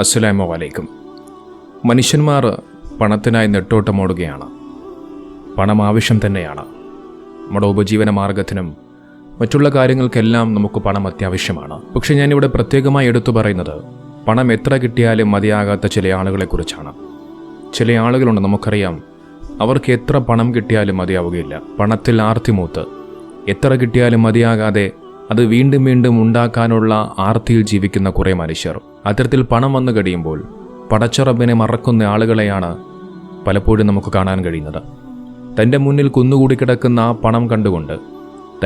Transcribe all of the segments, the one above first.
അസ്സലാമു വലൈക്കും മനുഷ്യന്മാർ പണത്തിനായി നെട്ടോട്ടമോടുകയാണ് പണം ആവശ്യം തന്നെയാണ്. നമ്മുടെ ഉപജീവന മാർഗത്തിനും മറ്റുള്ള കാര്യങ്ങൾക്കെല്ലാം നമുക്ക് പണം അത്യാവശ്യമാണ്. പക്ഷേ ഞാനിവിടെ പ്രത്യേകമായി എടുത്തു പറയുന്നത് പണം എത്ര കിട്ടിയാലും മതിയാകാത്ത ചില ആളുകളെക്കുറിച്ചാണ്. ചില ആളുകളുണ്ട് നമുക്കറിയാം. അവർക്ക് എത്ര പണം കിട്ടിയാലും മതിയാവുകയില്ല. പണത്തിൽ ആർത്തിമൂത്ത് എത്ര കിട്ടിയാലും മതിയാകാതെ അത് വീണ്ടും വീണ്ടും ഉണ്ടാക്കാനുള്ള ആർത്തിയിൽ ജീവിക്കുന്ന കുറേ മനുഷ്യർ. അത്തരത്തിൽ പണം വന്നു കഴിയുമ്പോൾ പടച്ചറബിനെ മറക്കുന്ന ആളുകളെയാണ് പലപ്പോഴും നമുക്ക് കാണാൻ കഴിയുന്നത്. തന്റെ മുന്നിൽ കുന്നുകൂടി കിടക്കുന്ന ആ പണം കണ്ടുകൊണ്ട്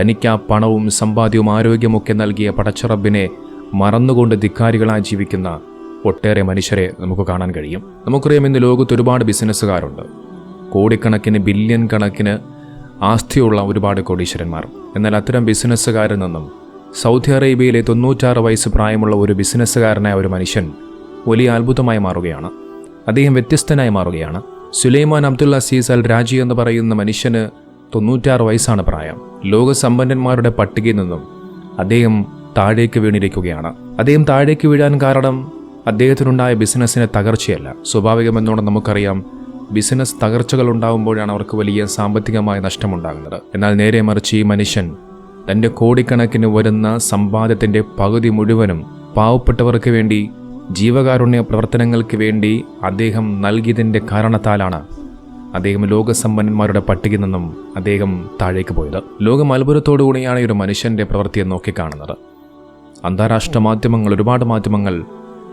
തനിക്ക് ആ പണവും സമ്പാദ്യവും ആരോഗ്യമൊക്കെ നൽകിയ പടച്ചറബിനെ മറന്നുകൊണ്ട് ധിക്കാരികളായി ജീവിക്കുന്ന ഒട്ടേറെ മനുഷ്യരെ നമുക്ക് കാണാൻ കഴിയും. നമുക്കറിയാം ഇന്ന് ലോകത്ത് ഒരുപാട് ബിസിനസ്സുകാരുണ്ട്. കോടിക്കണക്കിന് ബില്യൺ കണക്കിന് ആസ്തിയുള്ള ഒരുപാട് കോടീശ്വരന്മാർ. എന്നാൽ അത്തരം ബിസിനസ്സുകാരിൽ നിന്നും സൗദി അറേബ്യയിലെ തൊണ്ണൂറ്റാറ് വയസ്സ് പ്രായമുള്ള ഒരു ബിസിനസ്സുകാരനായ ഒരു മനുഷ്യൻ വലിയ അത്ഭുതമായി മാറുകയാണ്. അദ്ദേഹം വ്യത്യസ്തനായി മാറുകയാണ്. സുലൈമാൻ അബ്ദുള്ള സീസ് അൽ രാജി എന്ന് പറയുന്ന മനുഷ്യന് തൊണ്ണൂറ്റാറ് വയസ്സാണ് പ്രായം. ലോകസമ്പന്നന്മാരുടെ പട്ടികയിൽ നിന്നും അദ്ദേഹം താഴേക്ക് വീണിരിക്കുകയാണ്. അദ്ദേഹം താഴേക്ക് വീഴാൻ കാരണം അദ്ദേഹത്തിനുണ്ടായ ബിസിനസ്സിന് തകർച്ചയല്ല. സ്വാഭാവികമെന്നോടെ നമുക്കറിയാം ബിസിനസ് തകർച്ചകൾ ഉണ്ടാകുമ്പോഴാണ് അവർക്ക് വലിയ സാമ്പത്തികമായ നഷ്ടമുണ്ടാകുന്നത്. എന്നാൽ നേരെ മറിച്ച് ഈ മനുഷ്യൻ തന്റെ കോടിക്കണക്കിന് വരുന്ന സമ്പാദ്യത്തിന്റെ പകുതി മുഴുവനും പാവപ്പെട്ടവർക്ക് വേണ്ടി ജീവകാരുണ്യ പ്രവർത്തനങ്ങൾക്ക് വേണ്ടി അദ്ദേഹം നൽകിയതിന്റെ കാരണത്താലാണ് അദ്ദേഹം ലോകസമ്പന്നന്മാരുടെ പട്ടികയിൽ നിന്നും അദ്ദേഹം താഴേക്ക് പോയത്. ലോകം അത്ഭുതത്തോടുകൂടിയാണ് ഈ ഒരു മനുഷ്യന്റെ പ്രവൃത്തിയെ നോക്കിക്കാണുന്നത് അന്താരാഷ്ട്ര മാധ്യമങ്ങൾ ഒരുപാട് മാധ്യമങ്ങൾ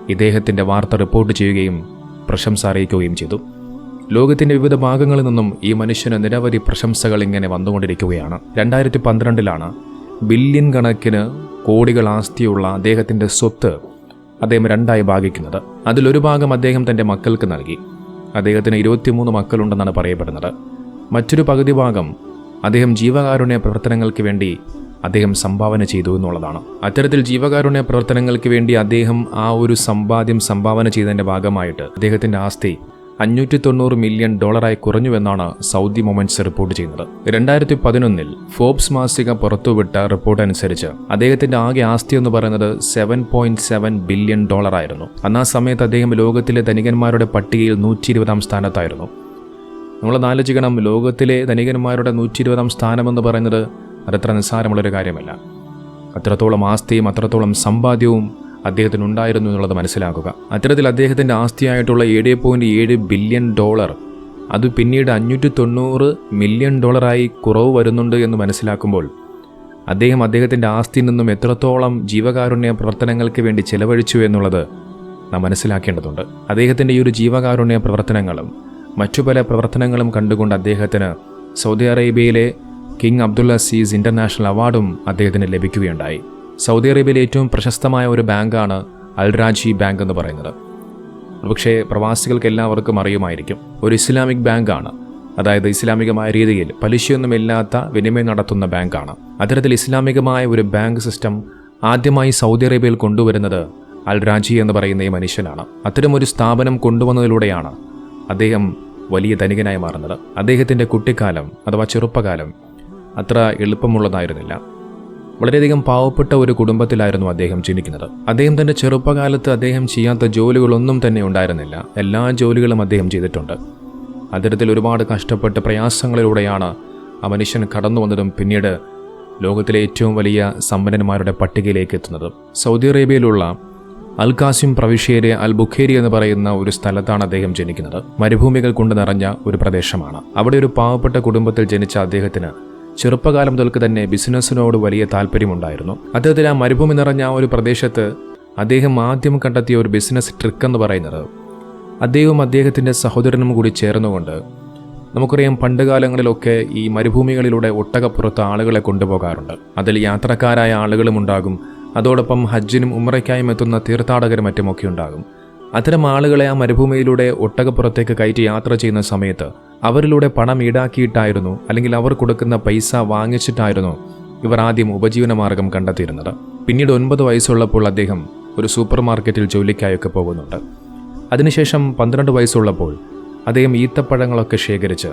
ഇദ്ദേഹത്തിന്റെ വാർത്ത റിപ്പോർട്ട് ചെയ്യുകയും പ്രശംസ അറിയിക്കുകയും ചെയ്തു. ലോകത്തിന്റെ വിവിധ ഭാഗങ്ങളിൽ നിന്നും ഈ മനുഷ്യന് നിരവധി പ്രശംസകൾ ഇങ്ങനെ വന്നുകൊണ്ടിരിക്കുകയാണ്. രണ്ടായിരത്തി പന്ത്രണ്ടിലാണ് ബില്യൺ കണക്കിന് കോടികൾ ആസ്തിയുള്ള അദ്ദേഹത്തിന്റെ സ്വത്ത് അദ്ദേഹം രണ്ടായി ഭാഗിക്കുന്നത്. അതിലൊരു ഭാഗം അദ്ദേഹം തന്റെ മക്കൾക്ക് നൽകി. അദ്ദേഹത്തിന് ഇരുപത്തിമൂന്ന് മക്കളുണ്ടെന്നാണ് പറയപ്പെടുന്നത്. മറ്റൊരു പകുതി ഭാഗം അദ്ദേഹം ജീവകാരുണ്യ പ്രവർത്തനങ്ങൾക്ക് വേണ്ടി അദ്ദേഹം സംഭാവന ചെയ്തു എന്നുള്ളതാണ്. അത്തരത്തിൽ ജീവകാരുണ്യ പ്രവർത്തനങ്ങൾക്ക് വേണ്ടി അദ്ദേഹം ആ ഒരു സമ്പാദ്യം സംഭാവന ചെയ്തതിന്റെ ഭാഗമായിട്ട് അദ്ദേഹത്തിന്റെ ആസ്തി അഞ്ഞൂറ്റി തൊണ്ണൂറ് മില്യൺ ഡോളറായി കുറഞ്ഞുവെന്നാണ് സൗദി മൊമെന്റ്സ് റിപ്പോർട്ട് ചെയ്യുന്നത്. രണ്ടായിരത്തി പതിനൊന്നിൽ ഫോബ്സ് മാസിക പുറത്തുവിട്ട റിപ്പോർട്ട് അനുസരിച്ച് അദ്ദേഹത്തിന്റെ ആകെ ആസ്തി എന്ന് പറയുന്നത് സെവൻ പോയിന്റ് സെവൻ ബില്യൺ ഡോളറായിരുന്നു അന്ന് ആ സമയത്ത് അദ്ദേഹം ലോകത്തിലെ ധനികന്മാരുടെ പട്ടികയിൽ നൂറ്റി ഇരുപതാം സ്ഥാനത്തായിരുന്നു. നമ്മൾ ആലോചിക്കണം ലോകത്തിലെ ധനികന്മാരുടെ നൂറ്റി ഇരുപതാം സ്ഥാനമെന്ന് പറയുന്നത് അതത്ര നിസ്സാരമുള്ളൊരു കാര്യമല്ല. അത്രത്തോളം ആസ്തിയും അത്രത്തോളം സമ്പാദ്യവും അദ്ദേഹത്തിനുണ്ടായിരുന്നു എന്നുള്ളത് മനസ്സിലാക്കുക. അത്തരത്തിൽ അദ്ദേഹത്തിന്റെ ആസ്തിയായിട്ടുള്ള ഏഴ് പോയിന്റ് ഏഴ് ബില്യൺ ഡോളർ അത് പിന്നീട് അഞ്ഞൂറ്റി തൊണ്ണൂറ് മില്യൺ ഡോളറായി കുറവ് വരുന്നുണ്ട് എന്ന് മനസ്സിലാക്കുമ്പോൾ അദ്ദേഹം അദ്ദേഹത്തിന്റെ ആസ്തിയിൽ നിന്നും എത്രത്തോളം ജീവകാരുണ്യ പ്രവർത്തനങ്ങൾക്ക് വേണ്ടി ചെലവഴിച്ചു എന്നുള്ളത് നാം മനസ്സിലാക്കേണ്ടതുണ്ട്. അദ്ദേഹത്തിന്റെ ഈ ഒരു ജീവകാരുണ്യ പ്രവർത്തനങ്ങളും മറ്റു പല പ്രവർത്തനങ്ങളും കണ്ടുകൊണ്ട് അദ്ദേഹത്തിന് സൗദി അറേബ്യയിലെ കിങ് അബ്ദുള്ള സീസ് ഇന്റർനാഷണൽ അവാർഡും അദ്ദേഹത്തിന് ലഭിക്കുകയുണ്ടായി. സൗദി അറേബ്യയിലെ ഏറ്റവും പ്രശസ്തമായ ഒരു ബാങ്കാണ് അൽറാജി ബാങ്ക് എന്ന് പറയുന്നത്. പക്ഷേ പ്രവാസികൾക്ക് എല്ലാവർക്കും അറിയുമായിരിക്കും. ഒരു ഇസ്ലാമിക് ബാങ്കാണ്. അതായത് ഇസ്ലാമികമായ രീതിയിൽ പലിശയൊന്നുമില്ലാത്ത വിനിമയം നടത്തുന്ന ബാങ്കാണ്. അത്തരത്തിൽ ഇസ്ലാമികമായ ഒരു ബാങ്ക് സിസ്റ്റം ആദ്യമായി സൗദി അറേബ്യയിൽ കൊണ്ടുവരുന്നത് അൽ രാജി എന്ന് പറയുന്ന ഈ മനുഷ്യനാണ്. അത്തരം ഒരു സ്ഥാപനം കൊണ്ടുവന്നതിലൂടെയാണ് അദ്ദേഹം വലിയ ധനികനായി മാറുന്നത്. അദ്ദേഹത്തിന്റെ കുട്ടിക്കാലം അഥവാ ചെറുപ്പകാലം അത്ര എളുപ്പമുള്ളതായിരുന്നില്ല. വളരെയധികം പാവപ്പെട്ട ഒരു കുടുംബത്തിലായിരുന്നു അദ്ദേഹം ജനിക്കുന്നത് അദ്ദേഹം തന്റെ ചെറുപ്പകാലത്ത് അദ്ദേഹം ചെയ്യാത്ത ജോലികളൊന്നും തന്നെ ഉണ്ടായിരുന്നില്ല. എല്ലാ ജോലികളും അദ്ദേഹം ചെയ്തിട്ടുണ്ട്. അത്തരത്തിൽ ഒരുപാട് കഷ്ടപ്പെട്ട് പ്രയാസങ്ങളിലൂടെയാണ് ആ മനുഷ്യൻ കടന്നു വന്നതും പിന്നീട് ലോകത്തിലെ ഏറ്റവും വലിയ സമ്പന്നന്മാരുടെ പട്ടികയിലേക്ക് എത്തുന്നത്. സൗദി അറേബ്യയിലുള്ള അൽ കാസിം പ്രവിശ്യയിലെ അൽ ബുഖേരി എന്ന് പറയുന്ന ഒരു സ്ഥലത്താണ് അദ്ദേഹം ജനിക്കുന്നത്. മരുഭൂമികൾ കൊണ്ട് നിറഞ്ഞ ഒരു പ്രദേശമാണ്. അവിടെ ഒരു പാവപ്പെട്ട കുടുംബത്തിൽ ജനിച്ച അദ്ദേഹത്തിന് ചെറുപ്പകാലം മുതൽക്ക് തന്നെ ബിസിനസ്സിനോട് വലിയ താല്പര്യമുണ്ടായിരുന്നു. അദ്ദേഹത്തിന് ആ മരുഭൂമി നിറഞ്ഞ ആ ഒരു പ്രദേശത്ത് അദ്ദേഹം ആദ്യം കണ്ടെത്തിയ ഒരു ബിസിനസ് ട്രിക്ക് എന്ന് പറയുന്നത്. അദ്ദേഹവും അദ്ദേഹത്തിന്റെ സഹോദരനും കൂടി ചേർന്നുകൊണ്ട് നമുക്കറിയാം പണ്ടുകാലങ്ങളിലൊക്കെ ഈ മരുഭൂമികളിലൂടെ ഒട്ടകപ്പുറത്ത് ആളുകളെ കൊണ്ടുപോകാറുണ്ട്. അതിൽ യാത്രക്കാരായ ആളുകളും ഉണ്ടാകും. അതോടൊപ്പം ഹജ്ജിനും ഉമ്രയ്ക്കായും എത്തുന്ന തീർത്ഥാടകരും മറ്റുമൊക്കെ ഉണ്ടാകും. അത്തരം ആളുകളെ ആ മരുഭൂമിയിലൂടെ ഒട്ടകപ്പുറത്തേക്ക് കയറ്റി യാത്ര ചെയ്യുന്ന സമയത്ത് അവരിലൂടെ പണം ഈടാക്കിയിട്ടായിരുന്നു അല്ലെങ്കിൽ അവർ കൊടുക്കുന്ന പൈസ വാങ്ങിച്ചിട്ടായിരുന്നു ഇവർ ആദ്യം ഉപജീവന മാർഗം കണ്ടെത്തിയിരുന്നത്. പിന്നീട് ഒൻപത് വയസ്സുള്ളപ്പോൾ അദ്ദേഹം ഒരു സൂപ്പർ മാർക്കറ്റിൽ ജോലിക്കായൊക്കെ പോകുന്നുണ്ട്. അതിനുശേഷം പന്ത്രണ്ട് വയസ്സുള്ളപ്പോൾ അദ്ദേഹം ഈത്തപ്പഴങ്ങളൊക്കെ ശേഖരിച്ച്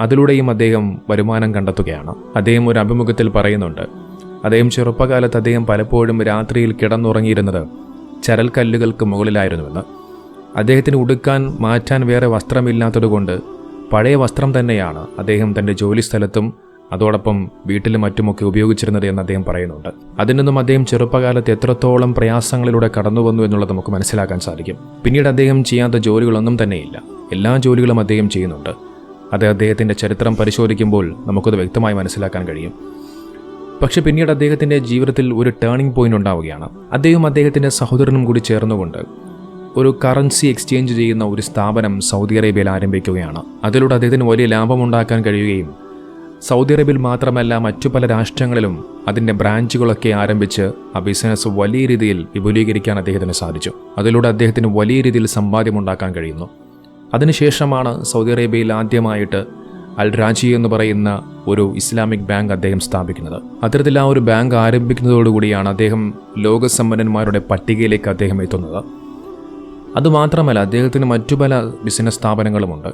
അതിലൂടെയും അദ്ദേഹം വരുമാനം കണ്ടെത്തുകയാണ്. അദ്ദേഹം ഒരു അഭിമുഖത്തിൽ പറയുന്നുണ്ട് അദ്ദേഹം ചെറുപ്പകാലത്ത് അദ്ദേഹം പലപ്പോഴും രാത്രിയിൽ കിടന്നുറങ്ങിയിരുന്നത് ചരൽക്കല്ലുകൾക്ക് മുകളിലായിരുന്നുവെന്ന്. അദ്ദേഹത്തിന് ഉടുക്കാൻ മാറ്റാൻ വേറെ വസ്ത്രമില്ലാത്തതുകൊണ്ട് പഴയ വസ്ത്രം തന്നെയാണ് അദ്ദേഹം തന്റെ ജോലി സ്ഥലത്തും അതോടൊപ്പം വീട്ടിലും മറ്റുമൊക്കെ ഉപയോഗിച്ചിരുന്നത് എന്ന് അദ്ദേഹം പറയുന്നുണ്ട്. അതിൽ നിന്നും അദ്ദേഹം ചെറുപ്പകാലത്ത് എത്രത്തോളം പ്രയാസങ്ങളിലൂടെ കടന്നു വന്നു എന്നുള്ളത് നമുക്ക് മനസ്സിലാക്കാൻ സാധിക്കും. പിന്നീട് അദ്ദേഹം ചെയ്യാത്ത ജോലികളൊന്നും തന്നെയില്ല. എല്ലാ ജോലികളും അദ്ദേഹം ചെയ്യുന്നുണ്ട്. അത് അദ്ദേഹത്തിന്റെ ചരിത്രം പരിശോധിക്കുമ്പോൾ നമുക്കത് വ്യക്തമായി മനസ്സിലാക്കാൻ കഴിയും. പക്ഷേ പിന്നീട് അദ്ദേഹത്തിന്റെ ജീവിതത്തിൽ ഒരു ടേണിംഗ് പോയിന്റ് ഉണ്ടാവുകയാണ്. അദ്ദേഹം അദ്ദേഹത്തിന്റെ സഹോദരനും കൂടി ചേർന്നുകൊണ്ട് ഒരു കറൻസി എക്സ്ചേഞ്ച് ചെയ്യുന്ന ഒരു സ്ഥാപനം സൗദി അറേബ്യയിൽ ആരംഭിക്കുകയാണ്. അതിലൂടെ അദ്ദേഹത്തിന് വലിയ ലാഭമുണ്ടാക്കാൻ കഴിയുകയും സൗദി അറേബ്യയിൽ മാത്രമല്ല മറ്റു പല രാഷ്ട്രങ്ങളിലും അതിന്റെ ബ്രാഞ്ചുകളൊക്കെ ആരംഭിച്ച് ആ ബിസിനസ് വലിയ രീതിയിൽ വിപുലീകരിക്കാൻ അദ്ദേഹത്തിന് സാധിച്ചു. അതിലൂടെ അദ്ദേഹത്തിന് വലിയ രീതിയിൽ സമ്പാദ്യമുണ്ടാക്കാൻ കഴിയുന്നു. അതിനുശേഷമാണ് സൗദി അറേബ്യയിൽ ആദ്യമായിട്ട് അൽ രാജി എന്ന് പറയുന്ന ഒരു ഇസ്ലാമിക് ബാങ്ക് അദ്ദേഹം സ്ഥാപിക്കുന്നത്. അത്തരത്തിൽ ആ ഒരു ബാങ്ക് ആരംഭിക്കുന്നതോടുകൂടിയാണ് അദ്ദേഹം ലോകസമ്പന്നന്മാരുടെ പട്ടികയിലേക്ക് അദ്ദേഹം എത്തുന്നത്. അതുമാത്രമല്ല അദ്ദേഹത്തിന് മറ്റു പല ബിസിനസ് സ്ഥാപനങ്ങളുമുണ്ട്.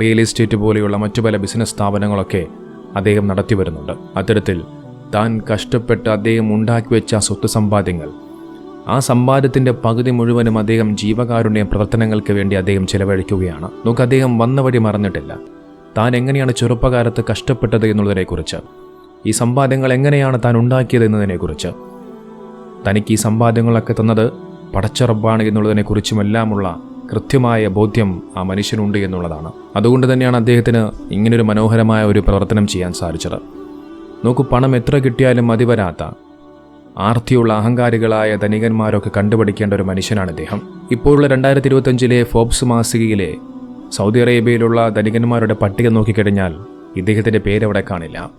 റിയൽ എസ്റ്റേറ്റ് പോലെയുള്ള മറ്റു പല ബിസിനസ് സ്ഥാപനങ്ങളൊക്കെ അദ്ദേഹം നടത്തി വരുന്നുണ്ട്. അത്തരത്തിൽ താൻ കഷ്ടപ്പെട്ട് അദ്ദേഹം ഉണ്ടാക്കി വെച്ച സ്വത്ത് സമ്പാദ്യങ്ങൾ ആ സമ്പാദ്യത്തിന്റെ പകുതി മുഴുവനും അദ്ദേഹം ജീവകാരുണ്യ പ്രവർത്തനങ്ങൾക്ക് വേണ്ടി അദ്ദേഹം ചിലവഴിക്കുകയാണ്. നമുക്ക് അദ്ദേഹം വന്ന വഴി മറന്നിട്ടില്ല. താൻ എങ്ങനെയാണ് ചെറുപ്പകാലത്ത് കഷ്ടപ്പെട്ടത് എന്നുള്ളതിനെക്കുറിച്ച് ഈ സമ്പാദ്യങ്ങൾ എങ്ങനെയാണ് താൻ ഉണ്ടാക്കിയത് എന്നതിനെക്കുറിച്ച്. തനിക്ക് ഈ സമ്പാദ്യങ്ങളൊക്കെ തന്നത് പടച്ചറബാണ് എന്നുള്ളതിനെക്കുറിച്ചുമെല്ലാമുള്ള കൃത്യമായ ബോധ്യം ആ മനുഷ്യനുണ്ട് എന്നുള്ളതാണ്. അതുകൊണ്ട് തന്നെയാണ് അദ്ദേഹത്തിന് ഇങ്ങനൊരു മനോഹരമായ ഒരു പ്രവർത്തനം ചെയ്യാൻ സാധിച്ചത്. നോക്കൂ പണം എത്ര കിട്ടിയാലും മതി വരാത്ത ആർത്തിയുള്ള അഹങ്കാരികളായ ധനികന്മാരൊക്കെ കണ്ടുപിടിക്കേണ്ട ഒരു മനുഷ്യനാണ് അദ്ദേഹം ഇപ്പോഴുള്ള രണ്ടായിരത്തി ഇരുപത്തഞ്ചിലെ ഫോബ്സ് മാസികയിലെ സൗദി അറേബ്യയിലുള്ള ധനികന്മാരുടെ പട്ടിക നോക്കിക്കഴിഞ്ഞാൽ ഇദ്ദേഹത്തിന്റെ പേരവിടെ കാണില്ല.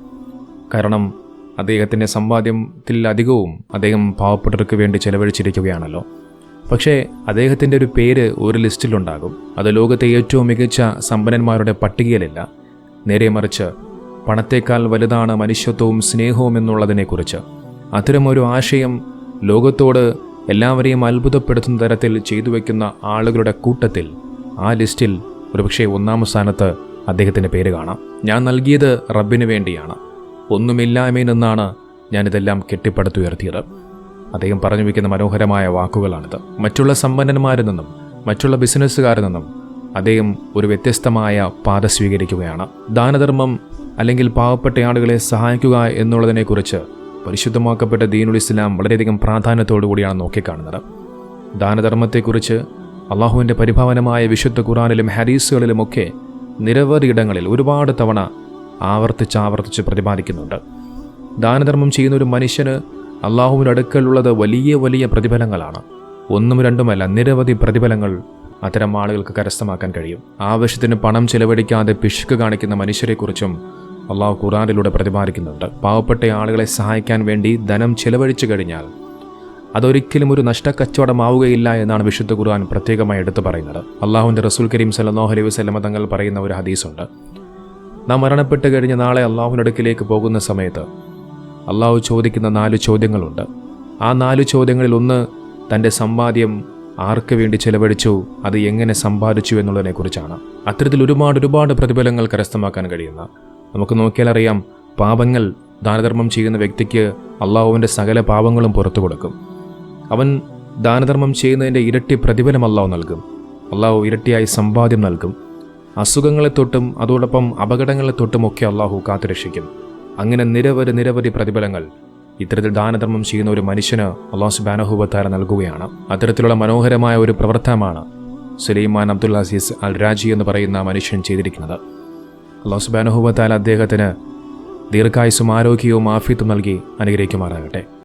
കാരണം അദ്ദേഹത്തിന്റെ സമ്പാദ്യത്തിൽ അധികവും അദ്ദേഹം പാവപ്പെട്ടവർക്ക് വേണ്ടി ചെലവഴിച്ചിരിക്കുകയാണല്ലോ. പക്ഷേ അദ്ദേഹത്തിന്റെ ഒരു പേര് ഒരു ലിസ്റ്റിലുണ്ടാകും. അത് ലോകത്തെ ഏറ്റവും മികച്ച സമ്പന്നന്മാരുടെ പട്ടികയിലല്ല. നേരെ മറിച്ച് പണത്തേക്കാൾ വലുതാണ് മനുഷ്യത്വവും സ്നേഹവും എന്നുള്ളതിനെക്കുറിച്ച്. അത്തരമൊരു ആശയം ലോകത്തോട് എല്ലാവരെയും അത്ഭുതപ്പെടുത്തുന്ന തരത്തിൽ ചെയ്തു വയ്ക്കുന്ന ആളുകളുടെ കൂട്ടത്തിൽ ആ ലിസ്റ്റിൽ ഒരുപക്ഷെ ഒന്നാം സ്ഥാനത്ത് അദ്ദേഹത്തിന്റെ പേര് കാണാം. ഞാൻ നൽകിയത് റബ്ബിന് വേണ്ടിയാണ്. ഒന്നുമില്ലായ്മയിൽ നിന്നാണ് ഞാനിതെല്ലാം കെട്ടിപ്പടുത്തുയർത്തിയത്. അദ്ദേഹം പറഞ്ഞു വയ്ക്കുന്ന മനോഹരമായ വാക്കുകളാണിത്. മറ്റുള്ള സമ്പന്നന്മാരിൽ നിന്നും മറ്റുള്ള ബിസിനസ്സുകാരിൽ നിന്നും അദ്ദേഹം ഒരു വ്യത്യസ്തമായ പാത സ്വീകരിക്കുകയാണ്. ദാനധർമ്മം അല്ലെങ്കിൽ പാവപ്പെട്ട ആളുകളെ സഹായിക്കുക എന്നുള്ളതിനെക്കുറിച്ച് പരിശുദ്ധമാക്കപ്പെട്ട ദീനുൽ ഇസ്ലാം വളരെയധികം പ്രാധാന്യത്തോടു കൂടിയാണ് നോക്കിക്കാണുന്നത്. ദാനധർമ്മത്തെക്കുറിച്ച് അള്ളാഹുവിന്റെ പരിഭാവനമായ വിശുദ്ധ ഖുറാനിലും ഹരീസുകളിലുമൊക്കെ നിരവധി ഇടങ്ങളിൽ ഒരുപാട് തവണ ആവർത്തിച്ച് ആവർത്തിച്ച് പ്രതിപാദിക്കുന്നുണ്ട്. ദാനധർമ്മം ചെയ്യുന്ന ഒരു മനുഷ്യന് അള്ളാഹുവിന്റെ അടുക്കലുള്ളത് വലിയ വലിയ പ്രതിഫലങ്ങളാണ്. ഒന്നും രണ്ടുമല്ല നിരവധി പ്രതിഫലങ്ങൾ അത്തരം ആളുകൾക്ക് കരസ്ഥമാക്കാൻ കഴിയും. ആവശ്യത്തിന് പണം ചെലവഴിക്കാതെ പിശുക്ക് കാണിക്കുന്ന മനുഷ്യരെക്കുറിച്ചും അള്ളാഹു ഖുറാനിലൂടെ പ്രതിപാദിക്കുന്നുണ്ട്. പാവപ്പെട്ട ആളുകളെ സഹായിക്കാൻ വേണ്ടി ധനം ചെലവഴിച്ചു കഴിഞ്ഞാൽ അതൊരിക്കലും ഒരു നഷ്ടക്കച്ചവടമാവുകയില്ല എന്നാണ് വിശുദ്ധ ഖുർആൻ പ്രത്യേകമായി എടുത്തു പറയുന്നത്. അള്ളാഹുവിന്റെ റസൂൽ കരീം സല്ലാഹു അലൈഹി വസ്ലമ തങ്ങൾ പറയുന്ന ഒരു ഹദീസുണ്ട്. നാം മരണപ്പെട്ട് കഴിഞ്ഞ് നാളെ അള്ളാഹുവിന്റെ അടുക്കിലേക്ക് പോകുന്ന സമയത്ത് അള്ളാഹു ചോദിക്കുന്ന നാല് ചോദ്യങ്ങളുണ്ട്. ആ നാല് ചോദ്യങ്ങളിൽ ഒന്ന് തന്റെ സമ്പാദ്യം ആർക്ക് വേണ്ടി ചെലവഴിച്ചു അത് എങ്ങനെ സമ്പാദിച്ചു എന്നുള്ളതിനെക്കുറിച്ചാണ് അത്തരത്തിൽ ഒരുപാട് ഒരുപാട് പ്രതിഫലങ്ങൾ കരസ്ഥമാക്കാൻ കഴിയുന്ന നമുക്ക് നോക്കിയാൽ അറിയാം പാപങ്ങൾ ദാനധർമ്മം ചെയ്യുന്ന വ്യക്തിക്ക് അള്ളാഹുവിന്റെ സകല പാപങ്ങളും പുറത്തു കൊടുക്കും. അവൻ ദാനധർമ്മം ചെയ്യുന്നതിന്റെ ഇരട്ടി പ്രതിഫലം അള്ളാഹു നൽകും. അള്ളാഹു ഇരട്ടിയായി സമ്പാദ്യം നൽകും. അസുഖങ്ങളെ തൊട്ടും അതോടൊപ്പം അപകടങ്ങളെ തൊട്ടും ഒക്കെ അള്ളാഹു കാത്തുരക്ഷിക്കും. അങ്ങനെ നിരവധി നിരവധി പ്രതിഫലങ്ങൾ. ഇത്തരത്തിൽ ദാനധർമ്മം ചെയ്യുന്ന ഒരു മനുഷ്യന് അള്ളാഹു ബാനഹുബത്താര നൽകുകയാണ്. അത്തരത്തിലുള്ള മനോഹരമായ ഒരു പ്രവർത്തനമാണ് സുലൈമാൻ അബ്ദുൽ അസീസ് അൽ രാജി എന്ന് പറയുന്ന മനുഷ്യൻ ചെയ്തിരിക്കുന്നത്. അള്ളാഹു സുബാനഹുബത്താല അദ്ദേഹത്തിന് ദീർഘായുസും ആരോഗ്യവും ആഫിയത്തും നൽകി അനുഗ്രഹിക്കുമാറാകട്ടെ.